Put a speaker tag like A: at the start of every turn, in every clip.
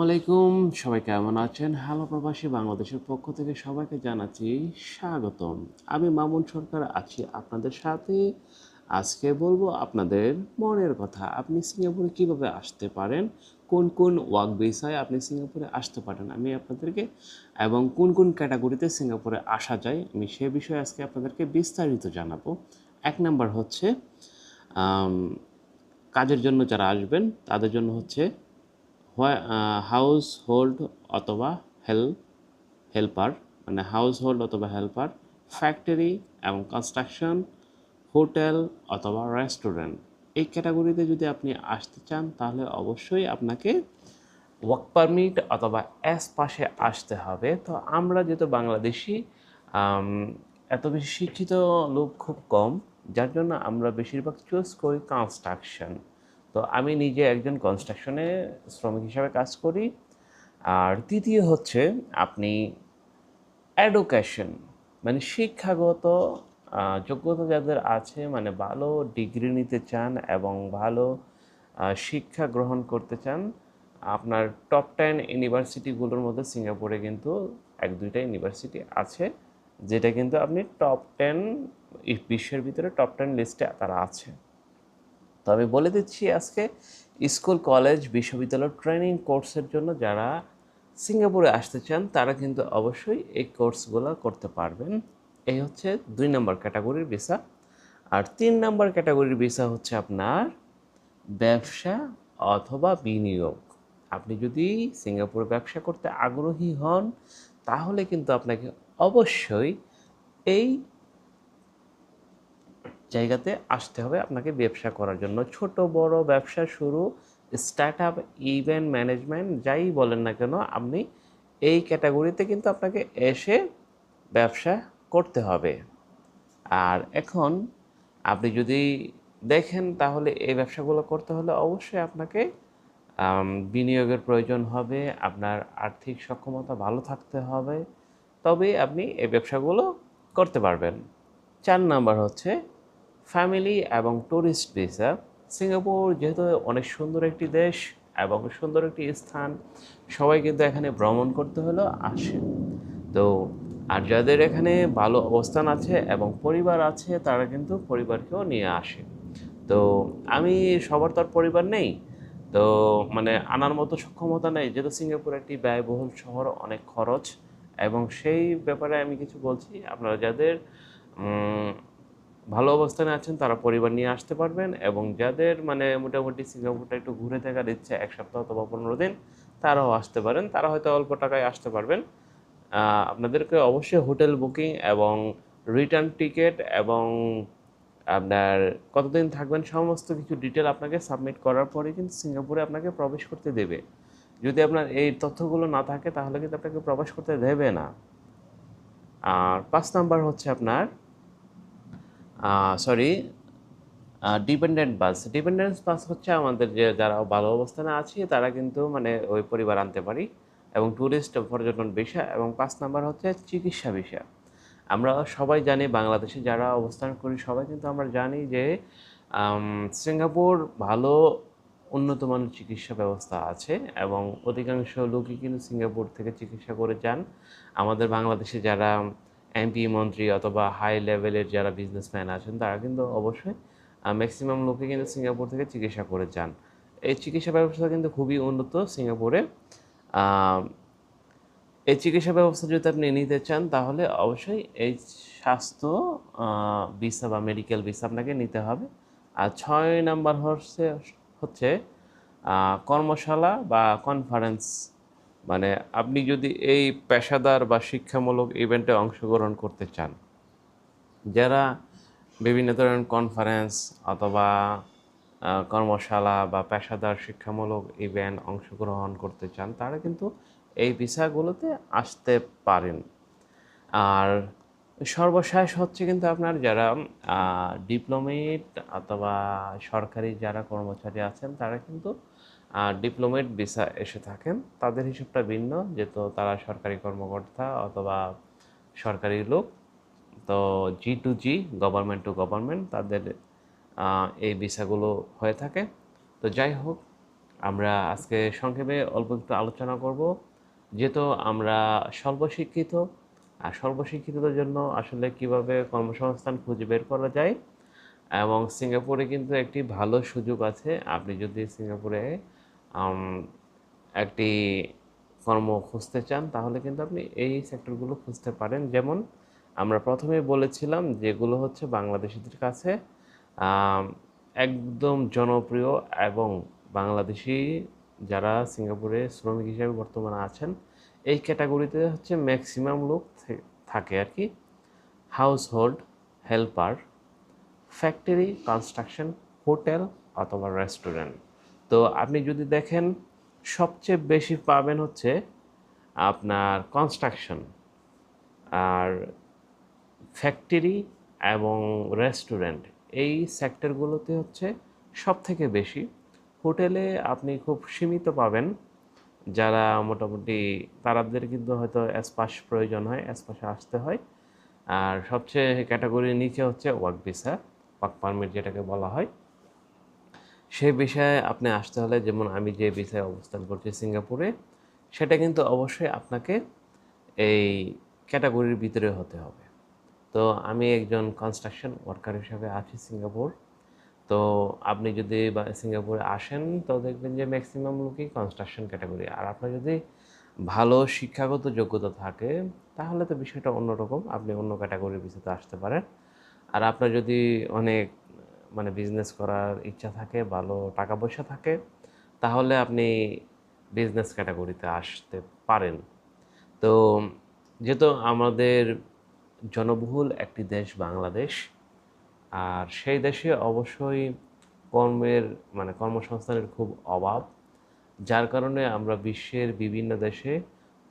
A: ওয়ালাইকুম সবাই কেমন আছেন? হ্যালো প্রবাসী বাংলাদেশের পক্ষ থেকে সবাইকে জানাচ্ছি স্বাগতম। আমি মামুন সরকার আছি আপনাদের সাথে। আজকে বলব আপনাদের মনের কথা, আপনি সিঙ্গাপুরে কীভাবে আসতে পারেন? কোন কোন ওয়ার্ক ভিসায় আপনি সিঙ্গাপুরে আসতে পারেন? আমি আপনাদেরকে এবং কোন কোন ক্যাটাগরিতে সিঙ্গাপুরে আসা যায়, আমি সে বিষয়ে আজকে আপনাদেরকে বিস্তারিত জানাব। এক নাম্বার হচ্ছে কাজের জন্য যারা আসবেন, তাদের জন্য হচ্ছে হাউস হোল্ড অথবা হেল হেল্পার মানে হাউস হোল্ড অথবা হেল্পার ফ্যাক্টরি এবং কনস্ট্রাকশন হোটেল অথবা রেস্টুরেন্ট এই ক্যাটাগরিতে যদি আপনি আসতে চান, তাহলে অবশ্যই আপনাকে ওয়ার্ক পারমিট অথবা এস পাশে আসতে হবে। তো আমরা যেহেতু বাংলাদেশি এত বেশি শিক্ষিত লোক খুব কম, যার জন্য আমরা বেশিরভাগ চুজ করি কনস্ট্রাকশন তো আমি নিজে একজন কনস্ট্রাকশনে শ্রমিক হিসাবে কাজ করি। আর তৃতীয় হচ্ছে আপনি এডুকেশন মানে শিক্ষাগত যোগ্যতা যাদের আছে মানে ভালো ডিগ্রি নিতে চান এবং ভালো শিক্ষা গ্রহণ করতে চান, আপনার টপ টেন ইউনিভার্সিটিগুলোর মধ্যে সিঙ্গাপুরে কিন্তু এক দুইটা ইউনিভার্সিটি আছে, যেটা কিন্তু আপনি টপ টেন বিশ্বের ভিতরে টপ টেন লিস্টে তারা আছে। তো আমি বলে দিচ্ছি আজকে স্কুল, কলেজ, বিশ্ববিদ্যালয় ট্রেনিং কোর্সের জন্য যারা সিঙ্গাপুরে আসতে চান, তারা কিন্তু অবশ্যই এই কোর্সগুলো করতে পারবেন। এই হচ্ছে দুই নম্বর ক্যাটাগরির ভিসা আর তিন নম্বর ক্যাটাগরির ভিসা হচ্ছে আপনার ব্যবসা অথবা বিনিয়োগ। আপনি যদি সিঙ্গাপুরে ব্যবসা করতে আগ্রহী হন, তাহলে কিন্তু আপনাকে অবশ্যই এই জায়গাতে আসতে হবে আপনাকে ব্যবসা করার জন্য। ছোট, বড় ব্যবসা শুরু স্টার্ট আপ ইভেন্ট ম্যানেজমেন্ট যাই বলেন না কেন, আপনি এই ক্যাটাগরিতে কিন্তু আপনাকে এসে ব্যবসা করতে হবে। আর এখন আপনি যদি দেখেন তাহলে এই ব্যবসাগুলো করতে হলে অবশ্যই আপনাকে বিনিয়োগের প্রয়োজন হবে, আপনার আর্থিক সক্ষমতা ভালো থাকতে হবে তবে আপনি এই ব্যবসাগুলো করতে পারবেন। চার নাম্বার হচ্ছে ফ্যামিলি এবং ট্যুরিস্ট ভিসা। সিঙ্গাপুর যেহেতু অনেক সুন্দর একটি দেশ এবং সুন্দর একটি স্থান, সবাই কিন্তু এখানে ভ্রমণ করতে হলেও আসে। তো, আর যাদের এখানে ভালো অবস্থান আছে এবং পরিবার আছে, তারা কিন্তু পরিবারকেও নিয়ে আসে। তো, আমি সবার তো আর পরিবার নেই। তো মানে আনার মতো সক্ষমতা নেই। যেহেতু সিঙ্গাপুর একটি ব্যয়বহুল শহর, অনেক খরচ এবং সেই ব্যাপারে আমি কিছু বলছি। আপনারা যাদের ভালো অবস্থানে আছেন, তারা পরিবার নিয়ে আসতে পারবেন এবং যাদের মানে মোটামুটি সিঙ্গাপুরটা একটু ঘুরে থাকার ইচ্ছে, এক সপ্তাহ অথবা পনেরো দিন, তারাও আসতে পারেন। তারা হয়তো অল্প টাকায় আসতে পারবেন। আপনাদেরকে অবশ্যই হোটেল বুকিং এবং রিটার্ন টিকিট এবং আপনার কতদিন থাকবেন সমস্ত কিছু ডিটেল আপনাকে সাবমিট করার পরে কিন্তু সিঙ্গাপুরে আপনাকে প্রবেশ করতে দেবে। যদি আপনার এই তথ্যগুলো না থাকে, তাহলে কিন্তু আপনাকে প্রবেশ করতে দেবে না। আর পাঁচ নাম্বার হচ্ছে আপনার sorry dependent bus dependence bus হচ্ছে আমাদের যে যারা ভালো অবস্থানে আছে, তারা কিন্তু মানে ওই পরিবার আনতে পারি এবং ট্যুরিস্ট পর্যটন বিষয় এবং পাঁচ নাম্বার হচ্ছে চিকিৎসা বিষয়। আমরা সবাই জানি, বাংলাদেশে যারা অবস্থান করি, সবাই কিন্তু আমরা জানি যে সিঙ্গাপুর ভালো উন্নত মানের চিকিৎসা ব্যবস্থা আছে এবং অধিকাংশ লোকই কিন্তু সিঙ্গাপুর থেকে চিকিৎসা করে যান। আমাদের বাংলাদেশে যারা এমপি, মন্ত্রী অথবা হাই লেভেলের যারা বিজনেসম্যান আছেন, তারা কিন্তু অবশ্যই ম্যাক্সিমাম লোকে কিন্তু সিঙ্গাপুর থেকে চিকিৎসা করে যান। এই চিকিৎসা ব্যবস্থা কিন্তু খুবই উন্নত সিঙ্গাপুরে। এই চিকিৎসা ব্যবস্থা যদি আপনি নিতে চান, তাহলে অবশ্যই এই স্বাস্থ্য ভিসা বা মেডিকেল ভিসা আপনাকে নিতে হবে। আর ছয় নাম্বার হচ্ছে হচ্ছে কর্মশালা বা কনফারেন্স মানে আপনি যদি এই পেশাদার বা শিক্ষামূলক ইভেন্টে অংশগ্রহণ করতে চান, যারা বিভিন্ন ধরনের কনফারেন্স অথবা কর্মশালা বা পেশাদার শিক্ষামূলক ইভেন্ট অংশগ্রহণ করতে চান, তারা কিন্তু এই ভিসাগুলোতে আসতে পারেন। আর সর্বশেষ হচ্ছে কিন্তু আপনার যারা ডিপ্লোমেট অথবা সরকারি যারা কর্মচারী আছেন, তারা কিন্তু ডিপ্লোমেট ভিসা এসে থাকেন, তাদের হিসাবটা ভিন্ন, যেহেতু তারা সরকারি কর্মকর্তা অথবা সরকারি লোক। তো G to G government to government তাদের এই ভিসাগুলো হয়ে থাকে। তো যাই হোক, আমরা আজকে সংক্ষেপে অল্প একটু আলোচনা করব। যেহেতু আমরা স্বল্প শিক্ষিত আর স্বল্প শিক্ষিতদের জন্য আসলে কীভাবে কর্মসংস্থান খুঁজে বের করা যায়, এবং সিঙ্গাপুরে কিন্তু একটি ভালো সুযোগ আছে। আপনি যদি সিঙ্গাপুরে একটি কর্ম খুঁজতে চান, তাহলে কিন্তু আপনি এই সেক্টরগুলো খুঁজতে পারেন। যেমন আমরা প্রথমে বলেছিলাম যেগুলো হচ্ছে বাংলাদেশিদের কাছে একদম জনপ্রিয় এবং বাংলাদেশি যারা সিঙ্গাপুরে শ্রমিক হিসেবে বর্তমানে আছেন, এই ক্যাটাগরিতে হচ্ছে ম্যাক্সিমাম লোক থাকে আর কি। Household helper, factory, construction, hotel অথবা রেস্টুরেন্ট। তো আপনি যদি দেখেন, সবচেয়ে বেশি পাবেন হচ্ছে আপনার কনস্ট্রাকশন আর ফ্যাক্টরি এবং রেস্টুরেন্ট এই সেক্টরগুলোতে হচ্ছে সব থেকে বেশি হোটেলে আপনি খুব সীমিত পাবেন। যারা মোটামুটি, তারাদের কিন্তু হয়তো অ্যাসপাস প্রয়োজন হয় অ্যাসপাসে আসতে হয়। আর সবচেয়ে ক্যাটাগরির নিচে হচ্ছে ওয়ার্ক ভিসা ওয়ার্ক পারমিট যেটাকে বলা হয়। সেই বিষয়ে আপনি আসতে হলে, যেমন আমি যে বিষয়ে অবস্থান করছি সিঙ্গাপুরে, সেটা কিন্তু অবশ্যই আপনাকে এই ক্যাটাগরির ভিতরে হতে হবে। তো আমি একজন কনস্ট্রাকশন ওয়ার্কার হিসাবে আছি সিঙ্গাপুর। তো আপনি যদি সিঙ্গাপুরে আসেন, তো দেখবেন যে ম্যাক্সিমাম লোকই কনস্ট্রাকশন ক্যাটাগরি আর আপনার যদি ভালো শিক্ষাগত যোগ্যতা থাকে, তাহলে তো বিষয়টা অন্যরকম। আপনি অন্য ক্যাটাগরির বিষয়তে আসতে পারেন। আর আপনার যদি অনেক মানে বিজনেস করার ইচ্ছা থাকে, ভালো টাকা পয়সা থাকে, তাহলে আপনি বিজনেস ক্যাটাগরিতে আসতে পারেন। তো যেহেতু আমাদের জনবহুল একটি দেশ বাংলাদেশ, আর সেই দেশে অবশ্যই কর্মের মানে কর্মসংস্থানের খুব অভাব, যার কারণে আমরা বিশ্বের বিভিন্ন দেশে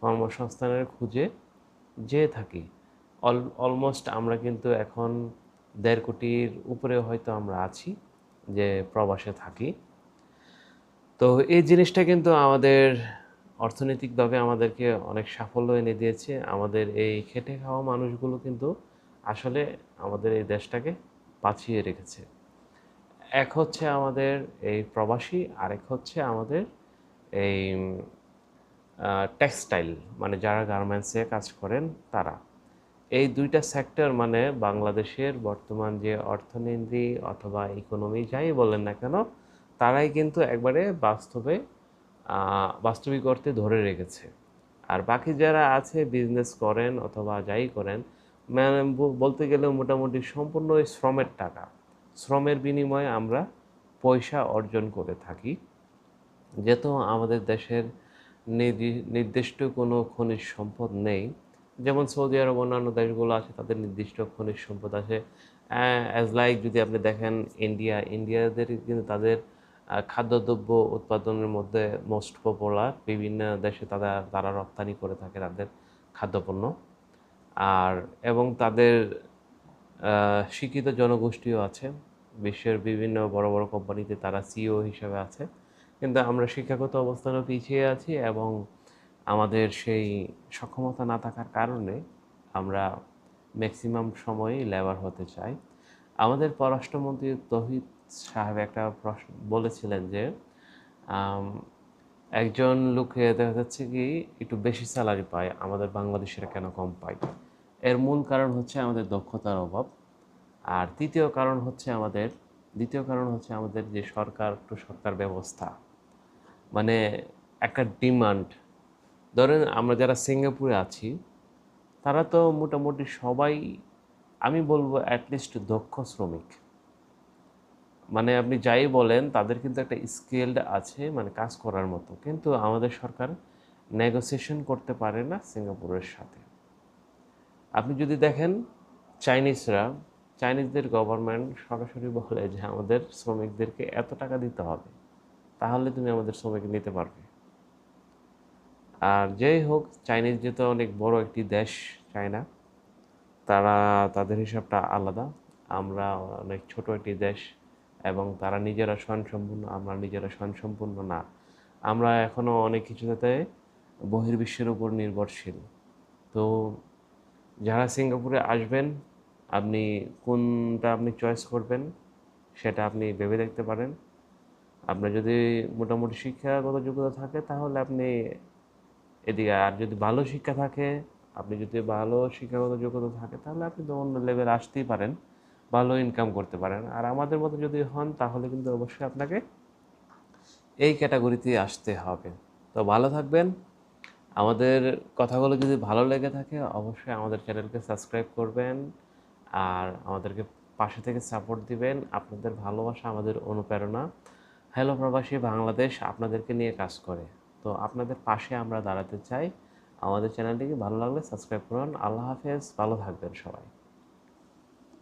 A: কর্মসংস্থানের খুঁজে যেয়ে থাকি। অল অলমোস্ট আমরা কিন্তু এখন দেড় কোটির উপরে হয়তো আমরা আছি, যে প্রবাসে থাকি। তো এই জিনিসটা কিন্তু আমাদের অর্থনৈতিকভাবে আমাদেরকে অনেক সাফল্য এনে দিয়েছে। আমাদের এই খেটে খাওয়া মানুষগুলো কিন্তু আসলে আমাদের এই দেশটাকে বাঁচিয়ে রেখেছে। এক হচ্ছে আমাদের এই প্রবাসী, আরেক হচ্ছে আমাদের এই টেক্সটাইল মানে যারা গার্মেন্টসে কাজ করেন তারা। এই দুইটা সেক্টর মানে বাংলাদেশের বর্তমান যে অর্থনীতি অথবা ইকোনমি যাই বলেন না কেন, তারাই কিন্তু একবারে বাস্তবে বাস্তবিক অর্থে ধরে রেখেছে। আর বাকি যারা আছে বিজনেস করেন অথবা যাই করেন মানে বলতে গেলে মোটামুটি সম্পূর্ণ শ্রমের টাকা। শ্রমের বিনিময়ে আমরা পয়সা অর্জন করে থাকি। যেহেতু আমাদের দেশের নির্দি- নির্দিষ্ট কোনো খনিজ সম্পদ নেই যেমন সৌদি আরব, অন্যান্য দেশগুলো আছে, তাদের নির্দিষ্ট খনিজ সম্পদ আছে। অ্যাজ লাইক যদি আপনি দেখেন ইন্ডিয়া ইন্ডিয়াদের কিন্তু তাদের খাদ্যদ্রব্য উৎপাদনের মধ্যে মোস্ট পপুলার বিভিন্ন দেশে তারা তারা রপ্তানি করে থাকে তাদের খাদ্যপণ্য। আর, এবং তাদের শিক্ষিত জনগোষ্ঠীও আছে। বিশ্বের বিভিন্ন বড় বড় কোম্পানিতে তারা সিও হিসেবে আছে। কিন্তু আমরা শিক্ষাগত অবস্থানেও পিছিয়ে আছি এবং আমাদের সেই সক্ষমতা না থাকার কারণে আমরা ম্যাক্সিমাম সময়ই লেবার হতে চাই। আমাদের পররাষ্ট্রমন্ত্রী তহিদ সাহেব একটা প্রশ্ন বলেছিলেন যে একজন লোকে দেখা যাচ্ছে কি একটু বেশি স্যালারি পায়, আমাদের বাংলাদেশের কেন কম পায়? এর মূল কারণ হচ্ছে আমাদের দক্ষতার অভাব। আর তৃতীয় কারণ হচ্ছে আমাদের, দ্বিতীয় কারণ হচ্ছে আমাদের যে সরকার টু সরকার ব্যবস্থা। মানে একটা ডিমান্ড ধরেন আমরা যারা সিঙ্গাপুরে আছি, তারা তো মোটামুটি সবাই, আমি বলব অ্যাটলিস্ট দক্ষ শ্রমিক। মানে আপনি যাই বলেন, তাদের কিন্তু একটা স্কিল্ড আছে মানে কাজ করার মতো। কিন্তু আমাদের সরকার নেগোসিয়েশন করতে পারে না সিঙ্গাপুরের সাথে। আপনি যদি দেখেন, চাইনিজরা, চাইনিজদের গভর্নমেন্ট সরাসরি বলে যে আমাদের শ্রমিকদেরকে এত টাকা দিতে হবে, তাহলে তুমি আমাদের শ্রমিক নিতে পারবে। আর যেই হোক চাইনিজ যেহেতু অনেক বড় একটি দেশ চায়না তারা, তাদের হিসাবটা আলাদা। আমরা অনেক ছোট একটি দেশ এবং তারা নিজেরা স্বয়ংসম্পূর্ণ, আমরা নিজেরা স্বয়ংসম্পূর্ণ না। আমরা এখনও অনেক কিছুতে বহির্বিশ্বের উপর নির্ভরশীল। তো যারা সিঙ্গাপুরে আসবেন, আপনি কোনটা আপনি চয়েস করবেন, সেটা আপনি ভেবে দেখতে পারেন। আপনার যদি মোটামুটি শিক্ষাগত যোগ্যতা থাকে, তাহলে আপনি এদিকে আর যদি ভালো শিক্ষা থাকে, আপনি যদি ভালো শিক্ষাগত যোগ্যতা থাকে, তাহলে আপনি তো অন্য লেভেল আসতেই পারেন, ভালো ইনকাম করতে পারেন। আর আমাদের মতো যদি হন, তাহলে কিন্তু অবশ্যই আপনাকে এই ক্যাটাগরিতে আসতে হবে। তো ভালো থাকবেন। আমাদের কথাগুলো যদি ভালো লেগে থাকে, অবশ্যই আমাদের চ্যানেলকে সাবস্ক্রাইব করবেন আর আমাদেরকে পাশে থেকে সাপোর্ট দিবেন। আপনাদের ভালোবাসা আমাদের অনুপ্রেরণা। হ্যালো প্রবাসী, বাংলাদেশ আপনাদেরকে নিয়ে কাজ করে। তো আপনাদের পাশে আমরা দাঁড়াতে চাই। আমাদের চ্যানেলটিকে ভালো লাগলে সাবস্ক্রাইব করুন। আল্লাহ হাফেজ। ভালো থাকবেন সবাই।